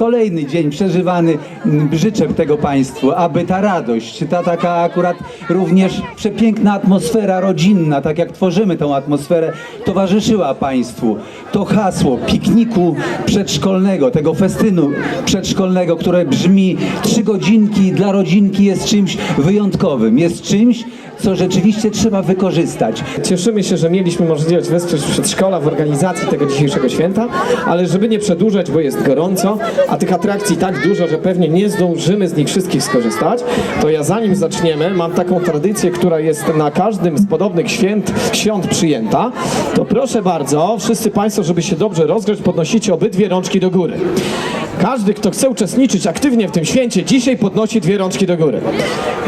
kolejny dzień przeżywany. Życzę tego Państwu, aby ta radość, ta taka akurat również przepiękna atmosfera rodzinna, tak jak tworzymy tą atmosferę, towarzyszyła Państwu. To hasło pikniku przedszkolnego, tego festynu przedszkolnego, które brzmi trzy godzinki dla rodzinki jest czymś wyjątkowym, jest czymś, co rzeczywiście trzeba wykorzystać. Cieszymy się, że mieliśmy możliwość wesprzeć przedszkola w organizacji tego dzisiejszego święta, ale żeby nie przedłużać, bo jest gorąco, a tych atrakcji tak dużo, że pewnie nie zdążymy z nich wszystkich skorzystać, to ja zanim zaczniemy, mam taką tradycję, która jest na każdym z podobnych święt, świąt przyjęta, to proszę bardzo, wszyscy Państwo, żeby się dobrze rozgrzać, podnosicie obydwie rączki do góry. Każdy, kto chce uczestniczyć aktywnie w tym święcie, dzisiaj podnosi dwie rączki do góry.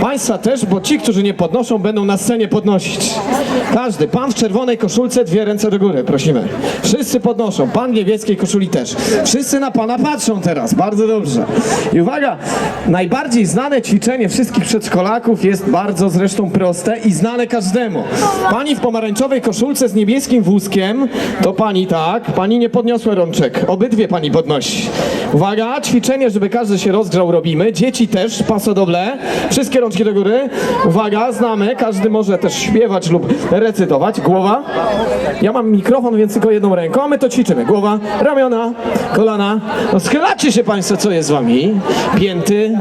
Państwa też, bo ci, którzy nie podnoszą, będą na scenie podnosić. Każdy. Pan w czerwonej koszulce, dwie ręce do góry, prosimy. Wszyscy podnoszą. Pan w niebieskiej koszuli też. Wszyscy na Pana patrzą teraz. Bardzo dobrze. I uwaga, najbardziej znane ćwiczenie wszystkich przedszkolaków jest bardzo zresztą proste i znane każdemu. Pani w pomarańczowej koszulce z niebieskim wózkiem, to pani tak, pani nie podniosła rączek. Obydwie pani podnosi. Uwaga, ćwiczenie, żeby każdy się rozgrzał robimy. Dzieci też, paso doble. Wszystkie rączki do góry. Uwaga, znamy, każdy może też śpiewać lub recytować. Głowa. Ja mam mikrofon, więc tylko jedną ręką, a my to ćwiczymy. Głowa, ramiona, kolana. No schylacie się Państwo, co jest z Wami. Pięty.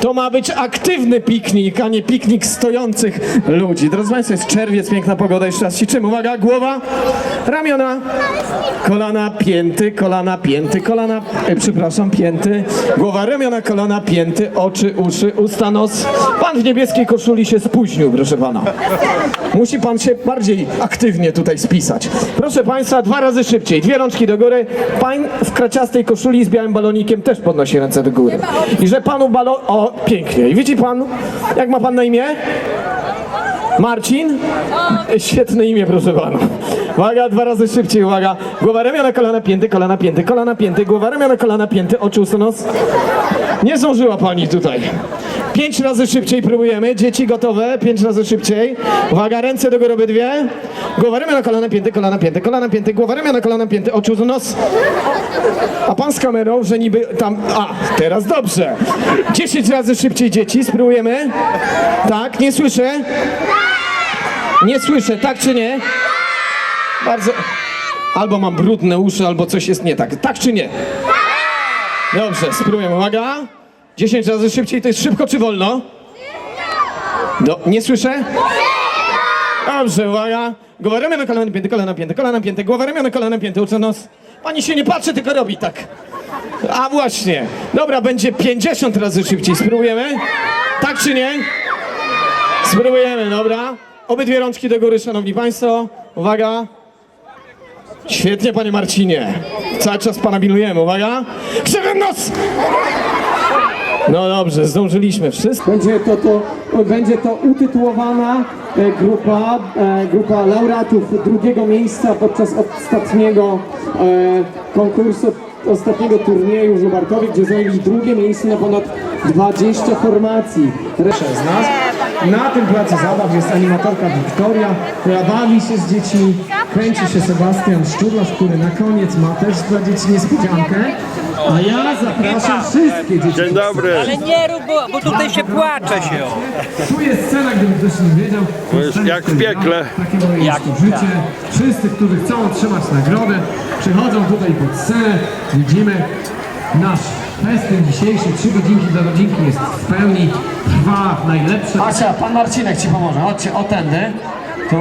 To ma być aktywny piknik, a nie piknik stojących ludzi. Drodzy Państwo, jest czerwiec, piękna pogoda, jeszcze raz ćwiczymy. Uwaga, głowa, ramiona, kolana, pięty, kolana, pięty, kolana, e, przepraszam, pięty, głowa, ramiona, kolana, pięty, oczy, uszy, usta, nos. Pan w niebieskiej koszuli się spóźnił, proszę Pana. Musi Pan się bardziej aktywnie tutaj spisać. Proszę Państwa, dwa razy szybciej, dwie rączki do góry. Pan w kraciastej koszuli z białym balonikiem też podnosi ręce do góry. I że Panu balon... O, pięknie. I widzi Pan, jak ma Pan na imię? Marcin? Świetne imię, proszę pana. Uwaga, dwa razy szybciej, uwaga. Głowa, ramiona, kolana, pięty, kolana, pięty, kolana, pięty, głowa, ramiona, kolana, pięty, oczy, nos. Nie zdążyła pani tutaj. Pięć razy szybciej próbujemy. Dzieci gotowe. Pięć razy szybciej. Uwaga, ręce do góry obydwie. Głowa, ramiona, kolana, pięty, kolana, pięty, kolana, pięty, głowa, ramiona, kolana, pięty, oczy, usta, nos. A pan z kamerą, że niby tam... A, teraz dobrze. Dziesięć razy szybciej dzieci, spróbujemy. Tak, nie słyszę. Nie słyszę, tak czy nie? Bardzo. Albo mam brudne uszy, albo coś jest nie tak. Tak czy nie? Dobrze, spróbujemy. Uwaga. 10 razy szybciej, to jest szybko czy wolno? Do, nie słyszę? Dobrze, uwaga. Głowa, ramiona, kolana, pięty, kolana, pięty, kolana, pięty, głowa, ramiona, kolana, pięty, uczy nos. Pani się nie patrzy, tylko robi tak. A właśnie. Dobra, będzie 50 razy szybciej. Spróbujemy? Tak czy nie? Spróbujemy, dobra? Obydwie rączki do góry, szanowni państwo. Uwaga. Świetnie, panie Marcinie. Cały czas pana bilujemy, uwaga. Krzywy nos! No dobrze, zdążyliśmy wszystko. Będzie to, to, będzie to utytułowana e, grupa, e, grupa laureatów drugiego miejsca podczas ostatniego e, konkursu, ostatniego turnieju w Lubartowie, gdzie zajęli drugie miejsce na ponad 20 formacji. Przez nas. Na tym placu zabaw jest animatorka Wiktoria, która bawi się z dziećmi. Kręci się Sebastian Szczurlarz, który na koniec ma też dla dzieci niespodziankę. A ja zapraszam wszystkie dzieci. Dzień dobry. Ale nie rób, bo, bo tutaj się płacze się. Tu jest scena, gdyby ktoś nie wiedział. To jest Scena jak w piekle. Takie moje Jak- jest to życie. Wszyscy, którzy chcą otrzymać nagrodę, przychodzą tutaj pod scenę. Widzimy nasz festyn dzisiejszy. Trzy godzinki dla rodzinki jest w pełni. Trwa najlepsze. Asia, pan Marcinek ci pomoże. Chodźcie, o tędy. Tu.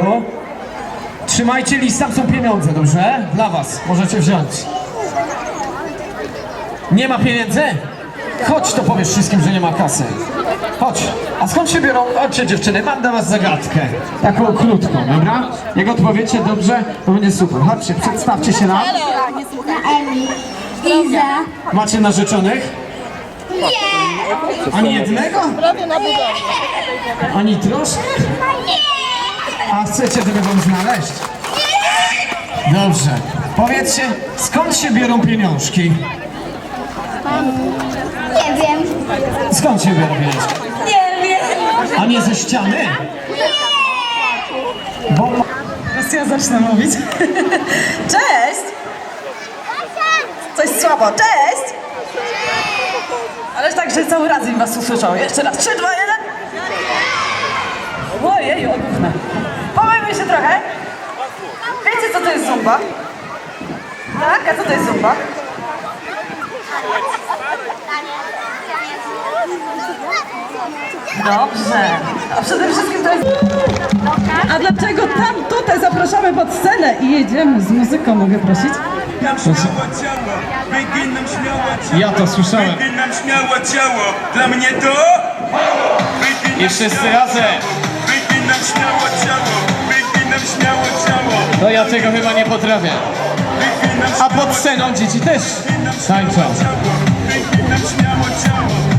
Trzymajcie list, tam są pieniądze, dobrze? Dla was. Możecie wziąć. Nie ma pieniędzy? Chodź, to powiesz wszystkim, że nie ma kasy. Chodź. A skąd się biorą? Chodźcie dziewczyny, mam dla was zagadkę. Taką krótką, dobra? Jak odpowiecie dobrze, to będzie super. Chodźcie, przedstawcie się nam. Emi, Iza, Macie narzeczonych? nie, Ani jednego? Ani troszkę? A chcecie, żeby wam znaleźć? Dobrze. Powiedzcie, skąd się biorą pieniążki? nie wiem, Skąd się biorą pieniążki? nie wiem, A nie ze ściany? Bo Teraz ja zacznę mówić. Cześć! Coś słabo. Cześć! Ależ tak, że cały razem was usłyszał. Jeszcze raz. Trzy, dwa, jeden. Ojej, o gówno. Pobawimy się trochę. Wiecie, co to jest zumba? Tak? A co to jest zumba? Dobrze. A przede wszystkim to jest... A dlaczego tam, tutaj zapraszamy pod scenę i jedziemy z muzyką, mogę prosić? Nam. Ja to słyszałem. Wygiń nam śmiało ciało, dla mnie to? I wszyscy razem. nam śmiało ciało, wygiń nam śmiało ciało. No ja tego chyba nie potrafię. A pod sceną dzieci też tańczą. nam śmiało ciało,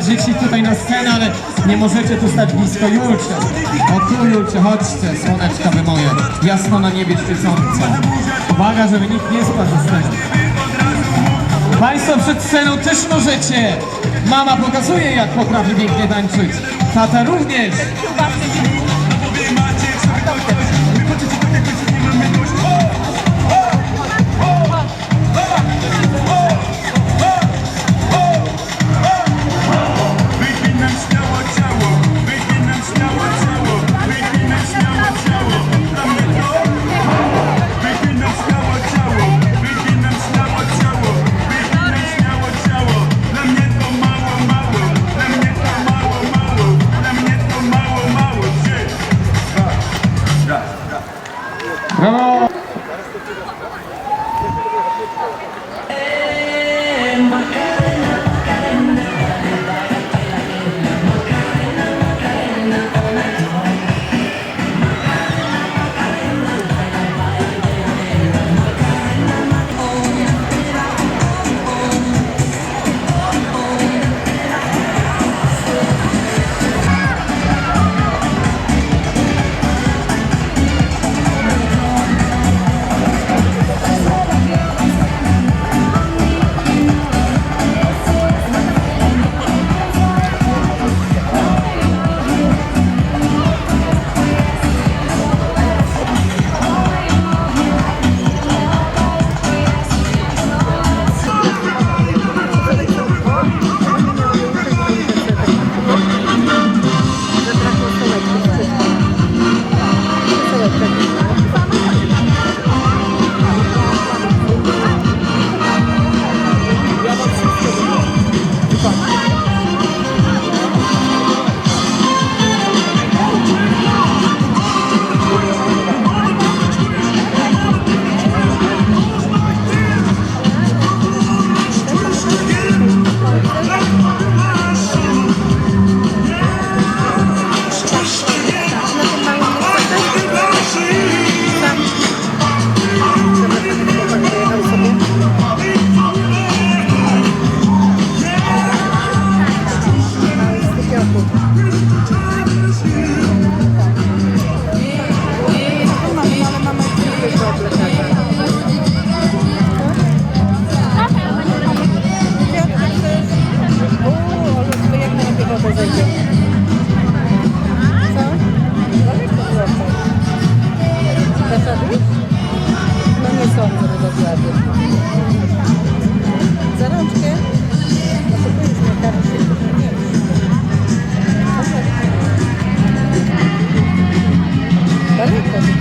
Dzieci tutaj na scenę, ale nie możecie tu stać blisko Julcze. O tu Julcze, chodźcie, słoneczka wy moje, jasno na niebie świecące. Uwaga, żeby nikt nie spadł ze sceny. Państwo przed sceną też możecie. Mama pokazuje, jak potrafi pięknie tańczyć. Tata również.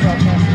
podcast.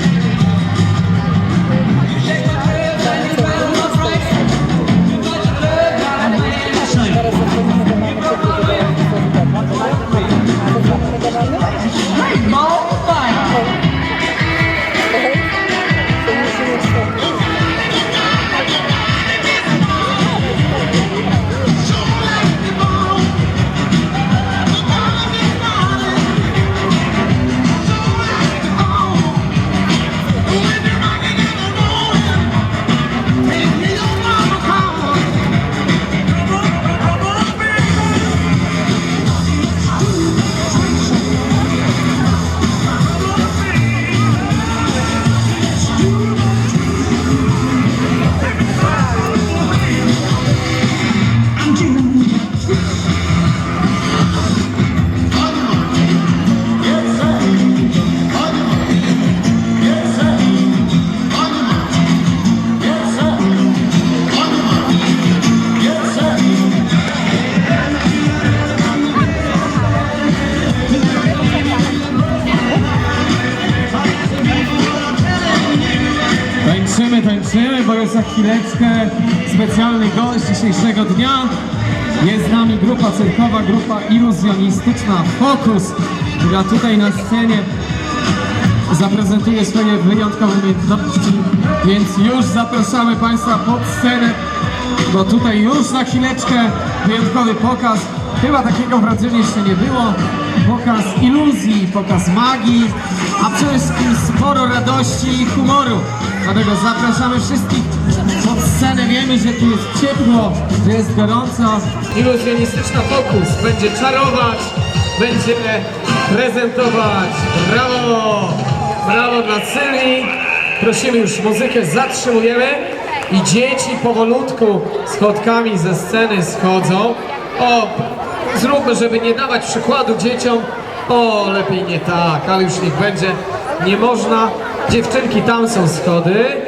Za chwileczkę specjalny gość dzisiejszego dnia. Jest z nami grupa cyrkowa, grupa iluzjonistyczna Focus, która tutaj na scenie zaprezentuje swoje wyjątkowe umiejętności, więc już zapraszamy Państwa pod scenę, bo tutaj już za chwileczkę wyjątkowy pokaz. Chyba takiego w Radzynie jeszcze nie było. Pokaz iluzji, pokaz magii, a przede wszystkim sporo radości i humoru. Dlatego zapraszamy wszystkich scenę. Wiemy, że tu jest ciepło, że jest gorąco. Iluzjonistyczna Fokus będzie czarować, będzie prezentować. Brawo! Brawo dla Sylwii. Prosimy już muzykę, zatrzymujemy i dzieci powolutku schodkami ze sceny schodzą. O, zróbmy, żeby nie dawać przykładu dzieciom. O, lepiej nie tak, ale już niech będzie. Nie można. Dziewczynki, tam są schody.